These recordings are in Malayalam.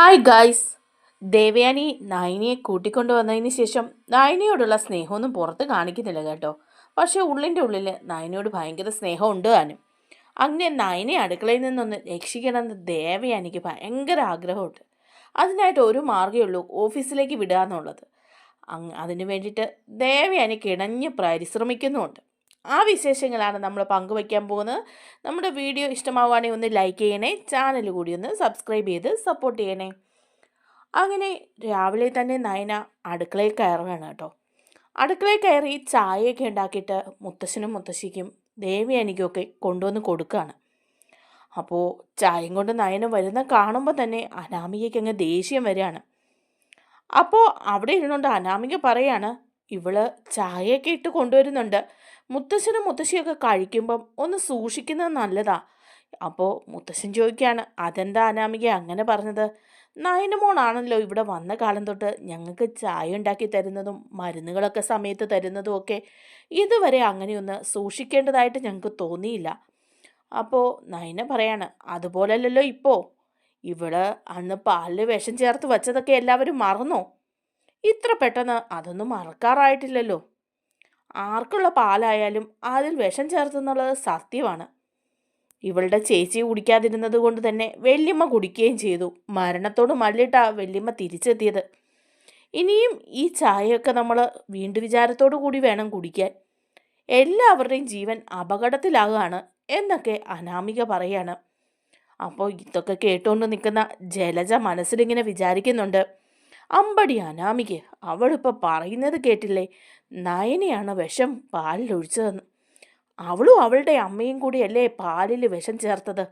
ഹായ് ഗായ്സ് ദേവയാനി നായിനിയെ കൂട്ടിക്കൊണ്ടു വന്നതിന് ശേഷം നായിനിയോടുള്ള സ്നേഹമൊന്നും പുറത്ത് കാണിക്കുന്നില്ല കേട്ടോ. പക്ഷേ ഉള്ളിന്റെ ഉള്ളിൽ നായിനിയോട് ഭയങ്കര സ്നേഹമുണ്ട് താനും. അങ്ങനെ നായിനെ അടുക്കളയിൽ നിന്നൊന്ന് രക്ഷിക്കണമെന്ന് ദേവയാനിക്ക് ഭയങ്കര ആഗ്രഹമുണ്ട്. അതിനായിട്ട് ഒരു മാർഗമേ ഉള്ളൂ ഓഫീസിലേക്ക് വിടുക എന്നുള്ളത്. അതിന് വേണ്ടിയിട്ട് ദേവയാനി കിണഞ്ഞ് പരിശ്രമിക്കുന്നുമുണ്ട്. ആ വിശേഷങ്ങളാണ് നമ്മൾ പങ്കുവയ്ക്കാൻ പോകുന്നത്. നമ്മുടെ വീഡിയോ ഇഷ്ടമാവുകയാണെങ്കിൽ ഒന്ന് ലൈക്ക് ചെയ്യണേ ചാനൽ കൂടി ഒന്ന് സബ്സ്ക്രൈബ് ചെയ്ത് സപ്പോർട്ട് ചെയ്യണേ. അങ്ങനെ രാവിലെ തന്നെ നയന അടുക്കളയിൽ കയറുകയാണ് കേട്ടോ. അടുക്കളയിൽ കയറി ചായയൊക്കെ ഉണ്ടാക്കിയിട്ട് മുത്തശ്ശനും മുത്തശ്ശിക്കും ദേവി അനിക്കുമൊക്കെ കൊണ്ടുവന്ന് കൊടുക്കുകയാണ്. അപ്പോൾ ചായയും കൊണ്ട് നയന വരുന്ന കാണുമ്പോൾ തന്നെ അനാമികയ്ക്ക് അങ്ങ് ദേഷ്യം വരികയാണ്. അപ്പോൾ അവിടെ ഇരുന്നുകൊണ്ട് അനാമിക പറയാണ് ഇവൾ ചായയൊക്കെ ഇട്ട് കൊണ്ടുവരുന്നുണ്ട്. മുത്തശ്ശനും മുത്തശ്ശിയൊക്കെ കഴിക്കുമ്പം ഒന്ന് സൂക്ഷിക്കുന്നത് നല്ലതാ. അപ്പോൾ മുത്തശ്ശൻ ചോദിക്കുകയാണ് അതെന്താ അനാമിക അങ്ങനെ പറഞ്ഞത്? നയനമോണാണല്ലോ ഇവിടെ വന്ന കാലം തൊട്ട് ഞങ്ങൾക്ക് ചായ ഉണ്ടാക്കി തരുന്നതും മരുന്നുകളൊക്കെ സമയത്ത് തരുന്നതും ഒക്കെ ഇതുവരെ അങ്ങനെയൊന്ന് സൂക്ഷിക്കേണ്ടതായിട്ട് ഞങ്ങൾക്ക് തോന്നിയില്ല. അപ്പോൾ നയന പറയാണ് അതുപോലല്ലല്ലോ ഇപ്പോൾ ഇവൾ അന്ന് പാലിൽ വിഷം ചേർത്ത് വെച്ചതൊക്കെ എല്ലാവരും മറന്നോ? ഇത്ര പെട്ടെന്ന് അതൊന്നും മറക്കാറായിട്ടില്ലല്ലോ. ആർക്കുള്ള പാലായാലും അതിൽ വിഷം ചേർത്തെന്നുള്ളത് സത്യമാണ്. ഇവളുടെ ചേച്ചി കുടിക്കാതിരുന്നത് കൊണ്ട് തന്നെ വെല്ലിമ്മ കുടിക്കുകയും ചെയ്തു. മരണത്തോട് മല്ലിട്ടാ വല്യമ്മ തിരിച്ചെത്തിയത്. ഇനിയും ഈ ചായയൊക്കെ നമ്മൾ വീണ്ടു വിചാരത്തോടു കൂടി വേണം കുടിക്കാൻ. എല്ലാവരുടെയും ജീവൻ അപകടത്തിലാകുകയാണ് എന്നൊക്കെ അനാമിക പറയാണ്. അപ്പോൾ ഇതൊക്കെ കേട്ടുകൊണ്ട് നിൽക്കുന്ന ജലജ മനസ്സിലിങ്ങനെ വിചാരിക്കുന്നുണ്ട്. അമ്പടി അനാമിക അവളിപ്പോൾ പറയുന്നത് കേട്ടില്ലേ? നയനെയാണ് വിഷം പാലിലൊഴിച്ചതെന്ന്. അവളും അവളുടെ അമ്മയും കൂടിയല്ലേ പാലിൽ വിഷം ചേർത്തത്?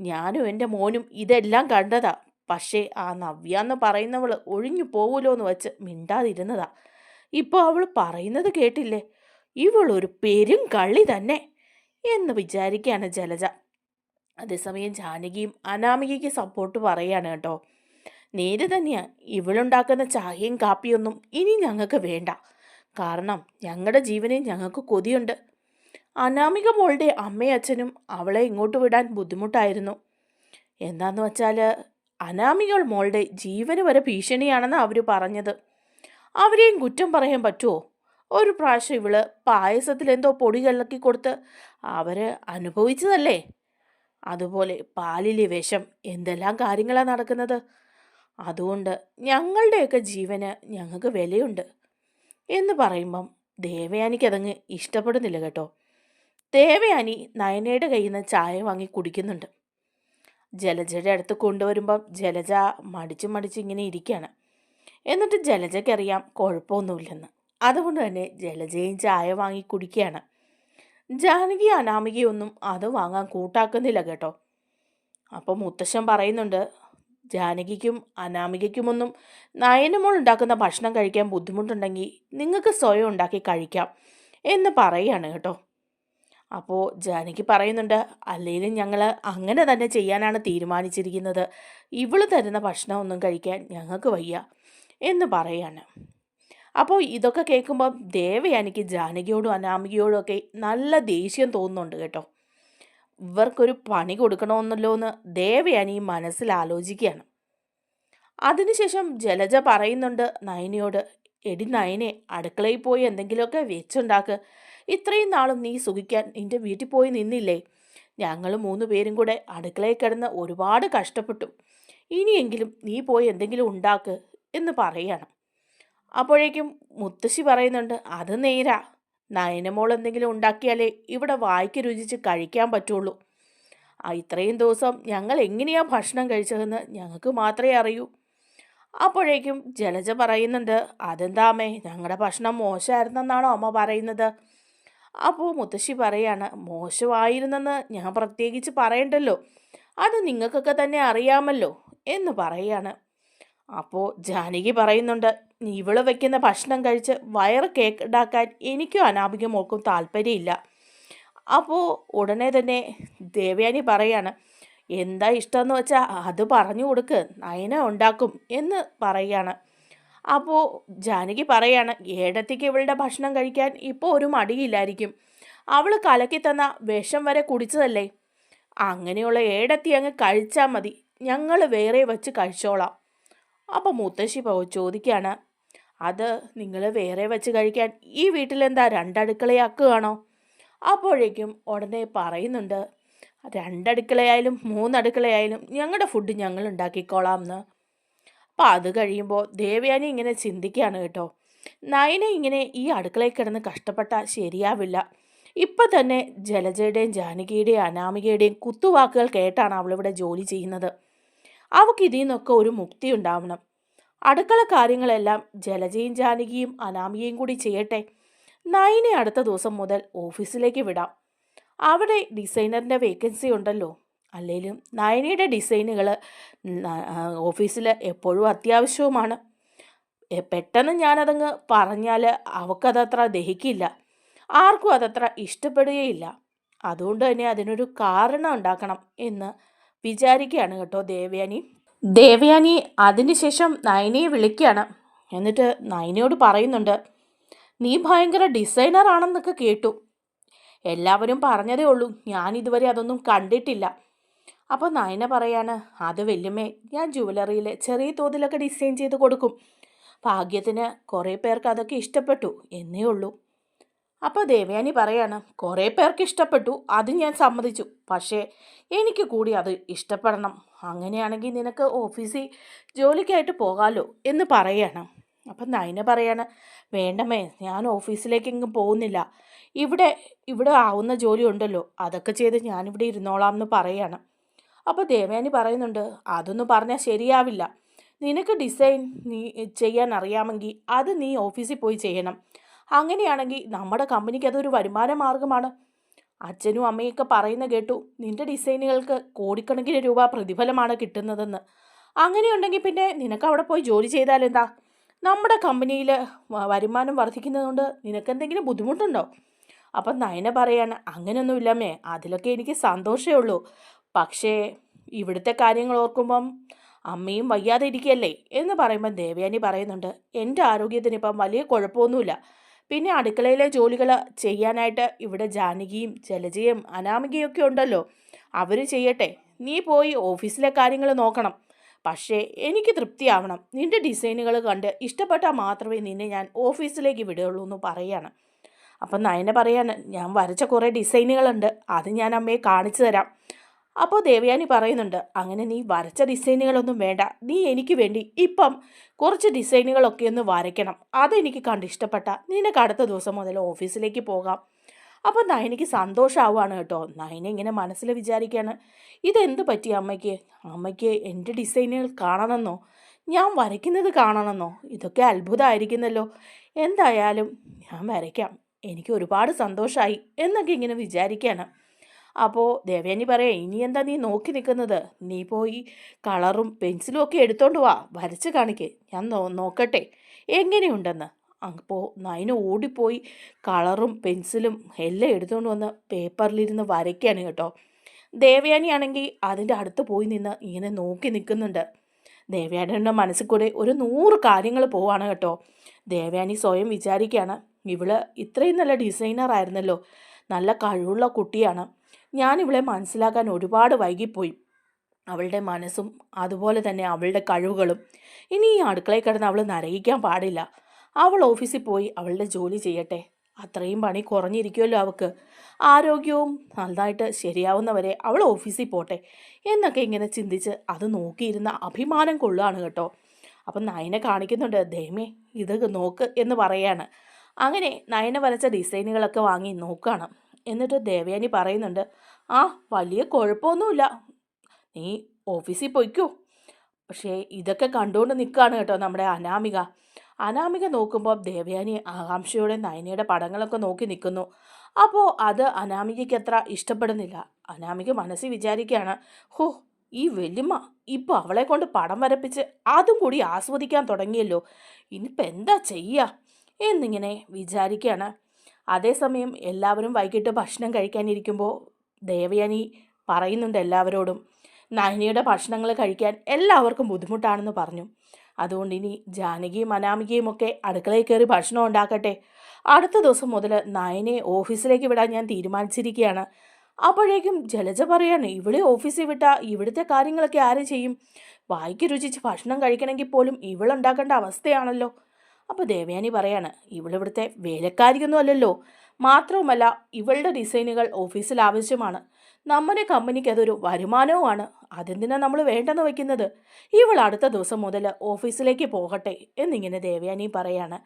ഞാനും എന്റെ മോനും ഇതെല്ലാം കണ്ടതാ. പക്ഷേ ആ നവ്യ എന്ന് പറയുന്നവൾ ഒഴിഞ്ഞു പോവുമല്ലോ എന്ന് വെച്ച് മിണ്ടാതിരുന്നതാ. ഇപ്പോൾ അവൾ പറയുന്നത് കേട്ടില്ലേ? ഇവളൊരു പെരും കള്ളി തന്നെ എന്ന് വിചാരിക്കുകയാണ് ജലജ. അതേസമയം ജാനകിയും അനാമികയ്ക്ക് സപ്പോർട്ട് പറയുകയാണ് കേട്ടോ. നേര് തന്നെയാ. ഇവളുണ്ടാക്കുന്ന ചായയും കാപ്പിയൊന്നും ഇനി ഞങ്ങൾക്ക് വേണ്ട. കാരണം ഞങ്ങളുടെ ജീവനെ ഞങ്ങൾക്ക് കൊതിയുണ്ട്. അനാമിക മോളുടെ അമ്മയച്ഛനും അവളെ ഇങ്ങോട്ട് വിടാൻ ബുദ്ധിമുട്ടായിരുന്നു. എന്താന്ന് വെച്ചാൽ അനാമികൾ മോളുടെ ജീവന് വരെ ഭീഷണിയാണെന്ന് അവർ പറഞ്ഞത്. അവരെയും കുറ്റം പറയാൻ പറ്റുമോ ഒരു പ്രാവശ്യം ഇവൾ പായസത്തിൽ എന്തോ പൊടി കലക്കി കൊടുത്ത് അവർ അനുഭവിച്ചതല്ലേ? അതുപോലെ പാലിലെ വിഷം എന്തെല്ലാം കാര്യങ്ങളാണ് നടക്കുന്നത്? അതുകൊണ്ട് ഞങ്ങളുടെയൊക്കെ ജീവന് ഞങ്ങൾക്ക് വിലയുണ്ട്. എന്ന് പറയുമ്പം ദേവയാനിക്കതങ്ങ് ഇഷ്ടപ്പെടുന്നില്ല കേട്ടോ. ദേവയാനി നയനയുടെ കയ്യിൽ നിന്ന് ചായ വാങ്ങി കുടിക്കുന്നുണ്ട്. ജലജയുടെ അടുത്ത് കൊണ്ടുവരുമ്പം ജലജ മടിച്ചു മടിച്ച് ഇങ്ങനെ ഇരിക്കുകയാണ്. എന്നിട്ട് ജലജയ്ക്കറിയാം കുഴപ്പമൊന്നുമില്ലെന്ന്. അതുകൊണ്ട് തന്നെ ജലജയും ചായ വാങ്ങി കുടിക്കുകയാണ്. ജാനകി അനാമികയൊന്നും അത് വാങ്ങാൻ കൂട്ടാക്കുന്നില്ല കേട്ടോ. അപ്പോൾ മുത്തശ്ശൻ പറയുന്നുണ്ട് ജാനകിക്കും അനാമികയ്ക്കുമൊന്നും നയനമോൾ ഉണ്ടാക്കുന്ന ഭക്ഷണം കഴിക്കാൻ ബുദ്ധിമുട്ടുണ്ടെങ്കിൽ നിങ്ങൾക്ക് സ്വയം ഉണ്ടാക്കി കഴിക്കാം എന്ന് പറയുകയാണ് കേട്ടോ. അപ്പോൾ ജാനകി പറയുന്നുണ്ട് അല്ലെങ്കിലും ഞങ്ങൾ അങ്ങനെ തന്നെ ചെയ്യാനാണ് തീരുമാനിച്ചിരിക്കുന്നത്. ഇവൾ തരുന്ന ഭക്ഷണം ഒന്നും കഴിക്കാൻ ഞങ്ങൾക്ക് വയ്യ എന്ന് പറയാണ്. അപ്പോൾ ഇതൊക്കെ കേൾക്കുമ്പോൾ ദേവയാനിക്ക് ജാനകിയോടും അനാമികയോടും ഒക്കെ നല്ല ദേഷ്യം തോന്നുന്നുണ്ട് കേട്ടോ. ഇവർക്കൊരു പണി കൊടുക്കണമെന്നല്ലോ എന്ന് ദേവയാനി മനസ്സിൽ ആലോചിക്കുകയാണ്. അതിനുശേഷം ജലജ പറയുന്നുണ്ട് നയനയോട് എടി നയനെ അടുക്കളയിൽ പോയി എന്തെങ്കിലുമൊക്കെ വെച്ചുണ്ടാക്ക്. ഇത്രയും നാളും നീ സുഖിക്കാൻ നിന്റെ വീട്ടിൽ പോയി നിന്നില്ലേ? ഞങ്ങൾ മൂന്ന് പേരും കൂടെ അടുക്കളയിൽ കിടന്ന് ഒരുപാട് കഷ്ടപ്പെട്ടു. ഇനിയെങ്കിലും നീ പോയി എന്തെങ്കിലും ഉണ്ടാക്ക് എന്ന് പറയണം. അപ്പോഴേക്കും മുത്തശ്ശി പറയുന്നുണ്ട് അത് നേരാ. നയനമോൾ എന്തെങ്കിലും ഉണ്ടാക്കിയാലേ ഇവിടെ വായിക്ക് രുചിച്ച് കഴിക്കാൻ പറ്റുള്ളൂ. ആ ഇത്രയും ദിവസം ഞങ്ങൾ എങ്ങനെയാ ഭക്ഷണം കഴിച്ചതെന്ന് ഞങ്ങൾക്ക് മാത്രമേ അറിയൂ. അപ്പോഴേക്കും ജലജ പറയുന്നുണ്ട് അതെന്താമേ ഞങ്ങളുടെ ഭക്ഷണം മോശമായിരുന്നെന്നാണോ അമ്മ പറയുന്നത്? അപ്പോൾ മുത്തശ്ശി പറയാണ് മോശമായിരുന്നെന്ന് ഞാൻ പ്രത്യേകിച്ച് പറയണ്ടല്ലോ. അത് നിങ്ങൾക്കൊക്കെ തന്നെ അറിയാമല്ലോ എന്ന് പറയാണ്. അപ്പോൾ ജാനകി പറയുന്നുണ്ട് ഇവൾ വെക്കുന്ന ഭക്ഷണം കഴിച്ച് വയറ് കേടാക്കാൻ എനിക്കും അനാമിക മോൾക്കും താല്പര്യമില്ല. അപ്പോൾ ഉടനെ തന്നെ ദേവയാനി പറയാണ് എന്താ ഇഷ്ടമെന്ന് വെച്ചാൽ അത് പറഞ്ഞു കൊടുക്ക് നയന ഉണ്ടാക്കും എന്ന് പറയാണ്. അപ്പോൾ ജാനകി പറയാണ് ഏടത്തേക്ക് ഇവളുടെ ഭക്ഷണം കഴിക്കാൻ ഇപ്പോൾ ഒരു മടിയില്ലായിരിക്കും. അവൾ കലക്കി തന്ന വിഷം വരെ കുടിച്ചതല്ലേ? അങ്ങനെയുള്ള ഏടത്തി അങ്ങ് കഴിച്ചാൽ മതി. ഞങ്ങൾ വേറെ വെച്ച് കഴിച്ചോളാം. അപ്പം മുത്തശ്ശി പോ ചോദിക്കുകയാണ് അത് നിങ്ങൾ വേറെ വെച്ച് കഴിക്കാൻ ഈ വീട്ടിലെന്താ രണ്ടടുക്കളയാക്കുകയാണോ? അപ്പോഴേക്കും ഉടനെ പറയുന്നുണ്ട് രണ്ടടുക്കളയായാലും മൂന്നടുക്കളയായാലും ഞങ്ങളുടെ ഫുഡ് ഞങ്ങൾ ഉണ്ടാക്കിക്കോളാം എന്ന് അപ്പം അത് കഴിയുമ്പോൾ ദേവയാനി ഇങ്ങനെ ചിന്തിക്കുകയാണ് കേട്ടോ നയന ഇങ്ങനെ ഈ അടുക്കളയിൽ കിടന്ന് കഷ്ടപ്പെട്ടാൽ ശരിയാവില്ല. ഇപ്പം തന്നെ ജലജയുടെയും ജാനകിയുടെയും അനാമികയുടെയും കുത്തുവാക്കുകൾ കേട്ടാണ് അവളിവിടെ ജോലി ചെയ്യുന്നത്. അവൾക്ക് ഇതിൽ നിന്നൊക്കെ ഒരു മുക്തി ഉണ്ടാവണം. അടുക്കള കാര്യങ്ങളെല്ലാം ജലജയും ജാനകിയും അനാമികയും കൂടി ചെയ്യട്ടെ. നയനെ അടുത്ത ദിവസം മുതൽ ഓഫീസിലേക്ക് വിടാം. അവിടെ ഡിസൈനറിന്റെ വേക്കൻസി ഉണ്ടല്ലോ. അല്ലെങ്കിലും നയനയുടെ ഡിസൈനുകൾ ഓഫീസിൽ എപ്പോഴും അത്യാവശ്യവുമാണ്. പെട്ടെന്ന് ഞാനതങ്ങ് പറഞ്ഞാൽ അവക്കതത്ര ദഹിക്കില്ല. ആർക്കും അതത്ര ഇഷ്ടപ്പെടുകയില്ല. അതുകൊണ്ട് തന്നെ അതിനൊരു കാരണം ഉണ്ടാക്കണം എന്ന് വിചാരിക്കുകയാണ് കേട്ടോ ദേവയാനി. ദേവയാനി അതിനുശേഷം നയനയെ വിളിക്കുകയാണ്. എന്നിട്ട് നയനയോട് പറയുന്നുണ്ട് നീ ഭയങ്കര ഡിസൈനർ ആണെന്നൊക്കെ കേട്ടു. എല്ലാവരും പറഞ്ഞതേ ഉള്ളൂ ഞാൻ ഇതുവരെ അതൊന്നും കണ്ടിട്ടില്ല. അപ്പോൾ നയന പറയാണ് അത് വല്യമ്മേ ഞാൻ ജുവലറിയിൽ ചെറിയ തോതിലൊക്കെ ഡിസൈൻ ചെയ്ത് കൊടുക്കും. ഭാഗ്യത്തിന് കുറേ പേർക്ക് അതൊക്കെ ഇഷ്ടപ്പെട്ടു എന്നേ ഉള്ളൂ. അപ്പോൾ ദേവയാനി പറയാണ് കുറേ പേർക്ക് ഇഷ്ടപ്പെട്ടു അത് ഞാൻ സമ്മതിച്ചു. പക്ഷേ എനിക്ക് കൂടി അത് ഇഷ്ടപ്പെടണം. അങ്ങനെയാണെങ്കിൽ നിനക്ക് ഓഫീസിൽ ജോലിക്കായിട്ട് പോകാമല്ലോ എന്ന് പറയാണ്. അപ്പം നയന പറയാണ് വേണ്ടമേ ഞാൻ ഓഫീസിലേക്കെങ്കിലും പോകുന്നില്ല. ഇവിടെ ഇവിടെ ആവുന്ന ജോലി ഉണ്ടല്ലോ അതൊക്കെ ചെയ്ത് ഞാനിവിടെ ഇരുന്നോളാം എന്ന് പറയാണ്. അപ്പോൾ ദേവയാനി പറയുന്നുണ്ട് അതൊന്നും പറഞ്ഞാൽ ശരിയാവില്ല. നിനക്ക് ഡിസൈൻ നീ ചെയ്യാൻ അറിയാമെങ്കിൽ അത് നീ ഓഫീസിൽ പോയി ചെയ്യണം. അങ്ങനെയാണെങ്കിൽ നമ്മുടെ കമ്പനിക്ക് അതൊരു വരുമാന മാർഗമാണ്. അച്ഛനും അമ്മയൊക്കെ പറയുന്ന കേട്ടു നിന്റെ ഡിസൈനുകൾക്ക് കോടിക്കണക്കിന് രൂപ പ്രതിഫലമാണ് കിട്ടുന്നതെന്ന്. അങ്ങനെയുണ്ടെങ്കിൽ പിന്നെ നിനക്ക് അവിടെ പോയി ജോലി ചെയ്താലെന്താ നമ്മുടെ കമ്പനിയിൽ വരുമാനം വർദ്ധിക്കുന്നതുകൊണ്ട് നിനക്ക് എന്തെങ്കിലും ബുദ്ധിമുട്ടുണ്ടോ? അപ്പം നയന പറയാണ് അങ്ങനെയൊന്നുമില്ലമ്മേ അതിലൊക്കെ എനിക്ക് സന്തോഷമേ ഉള്ളൂ. പക്ഷേ ഇവിടുത്തെ കാര്യങ്ങൾ ഓർക്കുമ്പം അമ്മയും വയ്യാതെ ഇരിക്കുകയല്ലേ? എന്ന് പറയുമ്പോൾ ദേവയാനി പറയുന്നുണ്ട് എന്റെ ആരോഗ്യത്തിന് ഇപ്പം വലിയ കുഴപ്പമൊന്നുമില്ല. പിന്നെ അടുക്കളയിലെ ജോലികൾ ചെയ്യാനായിട്ട് ഇവിടെ ജാനകിയും ജലജയും അനാമികയും ഒക്കെ ഉണ്ടല്ലോ. അവർ ചെയ്യട്ടെ. നീ പോയി ഓഫീസിലെ കാര്യങ്ങൾ നോക്കണം. പക്ഷേ എനിക്ക് തൃപ്തിയാവണം. നിന്റെ ഡിസൈനുകൾ കണ്ട് ഇഷ്ടപ്പെട്ടാൽ മാത്രമേ നിന്നെ ഞാൻ ഓഫീസിലേക്ക് വിടുകയുള്ളൂ എന്ന് പറയാണ്. അപ്പം നയന പറയാണ് ഞാൻ വരച്ച കുറേ ഡിസൈനുകളുണ്ട്. അത് ഞാൻ അമ്മയെ കാണിച്ചു തരാം. അപ്പോൾ ദേവയാനി പറയുന്നുണ്ട് അങ്ങനെ നീ വരച്ച ഡിസൈനുകളൊന്നും വേണ്ട. നീ എനിക്ക് വേണ്ടി ഇപ്പം കുറച്ച് ഡിസൈനുകളൊക്കെ ഒന്ന് വരയ്ക്കണം. അതെനിക്ക് കണ്ട് ഇഷ്ടപ്പെട്ട നിനക്ക് അടുത്ത ദിവസം മുതൽ ഓഫീസിലേക്ക് പോകാം. അപ്പോൾ നയനിക്ക് സന്തോഷമാവുകയാണ് കേട്ടോ. നയന ഇങ്ങനെ മനസ്സിൽ വിചാരിക്കുകയാണ് ഇതെന്ത് പറ്റി അമ്മയ്ക്ക്? അമ്മയ്ക്ക് എന്റെ ഡിസൈനുകൾ കാണണമെന്നോ? ഞാൻ വരയ്ക്കുന്നത് കാണണമെന്നോ? ഇതൊക്കെ അത്ഭുതമായിരിക്കുന്നല്ലോ. എന്തായാലും ഞാൻ വരയ്ക്കാം. എനിക്ക് ഒരുപാട് സന്തോഷമായി എന്നൊക്കെ ഇങ്ങനെ വിചാരിക്കുകയാണ്. അപ്പോൾ ദേവയാനി പറയാം ഇനി എന്താ നീ നോക്കി നിൽക്കുന്നത്? നീ പോയി കളറും പെൻസിലും ഒക്കെ എടുത്തോണ്ട് വാ വരച്ച് കാണിക്ക്. ഞാൻ നോക്കട്ടെ. എങ്ങനെയുണ്ടെന്ന്? അപ്പോൾ നയന ഓടിപ്പോയി കളറും പെൻസിലും എല്ലാം എടുത്തുകൊണ്ട് വന്ന് പേപ്പറിലിരുന്ന് വരയ്ക്കുകയാണ് കേട്ടോ. ദേവയാനിയാണെങ്കിൽ അതിന്റെ അടുത്ത് പോയി നിന്ന് ഇങ്ങനെ നോക്കി നിൽക്കുന്നുണ്ട്. ദേവയാനിയുടെ മനസ്സിൽ കൂടെ ഒരു നൂറ് കാര്യങ്ങൾ പോവാണ് കേട്ടോ. ദേവയാനി സ്വയം വിചാരിക്കുകയാണ് ഇവൾ ഇത്രയും നല്ല ഡിസൈനർ ആയിരുന്നല്ലോ. നല്ല കഴിവുള്ള കുട്ടിയാണ്. ഞാൻ ഇവളെ മനസ്സിലാക്കാൻ ഒരുപാട് വൈകിപ്പോയി. അവളുടെ മനസ്സും അതുപോലെ തന്നെ അവളുടെ കഴിവുകളും. ഇനി ഈ അടുക്കളയിൽ കിടന്ന് അവൾ നരകിക്കാൻ പാടില്ല. അവൾ ഓഫീസിൽ പോയി അവളുടെ ജോലി ചെയ്യട്ടെ. അത്രയും പണി കുറഞ്ഞിരിക്കുമല്ലോ അവൾക്ക് ആരോഗ്യവും നന്നായിട്ട് ശരിയാവുന്നവരെ അവൾ ഓഫീസിൽ പോട്ടെ എന്നൊക്കെ ഇങ്ങനെ ചിന്തിച്ച് അത് നോക്കിയിരുന്ന അഭിമാനം കൊള്ളുകയാണ് കേട്ടോ. അപ്പം നയനെ കാണിക്കുന്നുണ്ട് ദൈമേ ഇത് നോക്ക് എന്ന് പറയാണ്. അങ്ങനെ നയന വരച്ച ഡിസൈനുകളൊക്കെ വാങ്ങി നോക്കുകയാണ് എന്നിട്ട് ദേവയാനി പറയുന്നുണ്ട് ആ വലിയ കുഴപ്പമൊന്നുമില്ല. നീ ഓഫീസിൽ പോയിക്കോ. പക്ഷേ ഇതൊക്കെ കണ്ടുകൊണ്ട് നിൽക്കുകയാണ് കേട്ടോ നമ്മുടെ അനാമിക. അനാമിക നോക്കുമ്പോൾ ദേവയാനി ആകാംക്ഷയോടെ നയനയുടെ പടങ്ങളൊക്കെ നോക്കി നിൽക്കുന്നു. അപ്പോൾ അത് അനാമികയ്ക്ക് അത്ര ഇഷ്ടപ്പെടുന്നില്ല. അനാമിക മനസ്സിൽ വിചാരിക്കുകയാണ് ഹോ ഈ വെല്ലുമ്മ ഇപ്പോൾ അവളെ കൊണ്ട് പടം വരപ്പിച്ച് അതും കൂടി ആസ്വദിക്കാൻ തുടങ്ങിയല്ലോ. ഇനിയിപ്പോൾ എന്താ ചെയ്യുക എന്നിങ്ങനെ വിചാരിക്കുകയാണ്. അതേസമയം എല്ലാവരും വൈകിട്ട് ഭക്ഷണം കഴിക്കാനിരിക്കുമ്പോൾ ദേവയാനി പറയുന്നുണ്ട് എല്ലാവരോടും നയനിയുടെ ഭക്ഷണങ്ങൾ കഴിക്കാൻ എല്ലാവർക്കും ബുദ്ധിമുട്ടാണെന്ന് പറഞ്ഞു. അതുകൊണ്ട് ഇനി ജാനകിയും അനാമികയും ഒക്കെ അടുക്കളയിൽ കയറി ഭക്ഷണം ഉണ്ടാക്കട്ടെ. അടുത്ത ദിവസം മുതൽ നയനെ ഓഫീസിലേക്ക് വിടാൻ ഞാൻ തീരുമാനിച്ചിരിക്കുകയാണ്. അപ്പോഴേക്കും ജലജ പറയാണ് ഇവിടെ ഓഫീസിൽ വിട്ട ഇവിടുത്തെ കാര്യങ്ങളൊക്കെ ആരും ചെയ്യും? വായിക്ക് രുചിച്ച് ഭക്ഷണം കഴിക്കണമെങ്കിൽ പോലും ഇവളുണ്ടാക്കേണ്ട അവസ്ഥയാണല്ലോ. അപ്പോൾ ദേവയാനി പറയാണ് ഇവളിവിടുത്തെ വേലക്കാരിയൊന്നും അല്ലല്ലോ. മാത്രവുമല്ല ഇവളുടെ ഡിസൈനുകൾ ഓഫീസിൽ ആവശ്യമാണ്. നമ്മുടെ കമ്പനിക്ക് അതൊരു വരുമാനവുമാണ്. അതെന്തിനാ നമ്മൾ വേണ്ടെന്ന് വയ്ക്കുന്നത്? ഇവൾ അടുത്ത ദിവസം മുതൽ ഓഫീസിലേക്ക് പോകട്ടെ എന്നിങ്ങനെ ദേവയാനി പറയാണ്.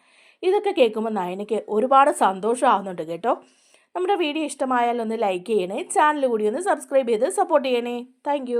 ഇതൊക്കെ കേൾക്കുമ്പോൾ നയനയ്ക്ക് ഒരുപാട് സന്തോഷമാവുന്നുണ്ട് കേട്ടോ. നമ്മുടെ വീഡിയോ ഇഷ്ടമായാൽ ഒന്ന് ലൈക്ക് ചെയ്യണേ ചാനൽ കൂടി ഒന്ന് സബ്സ്ക്രൈബ് ചെയ്ത് സപ്പോർട്ട് ചെയ്യണേ. താങ്ക്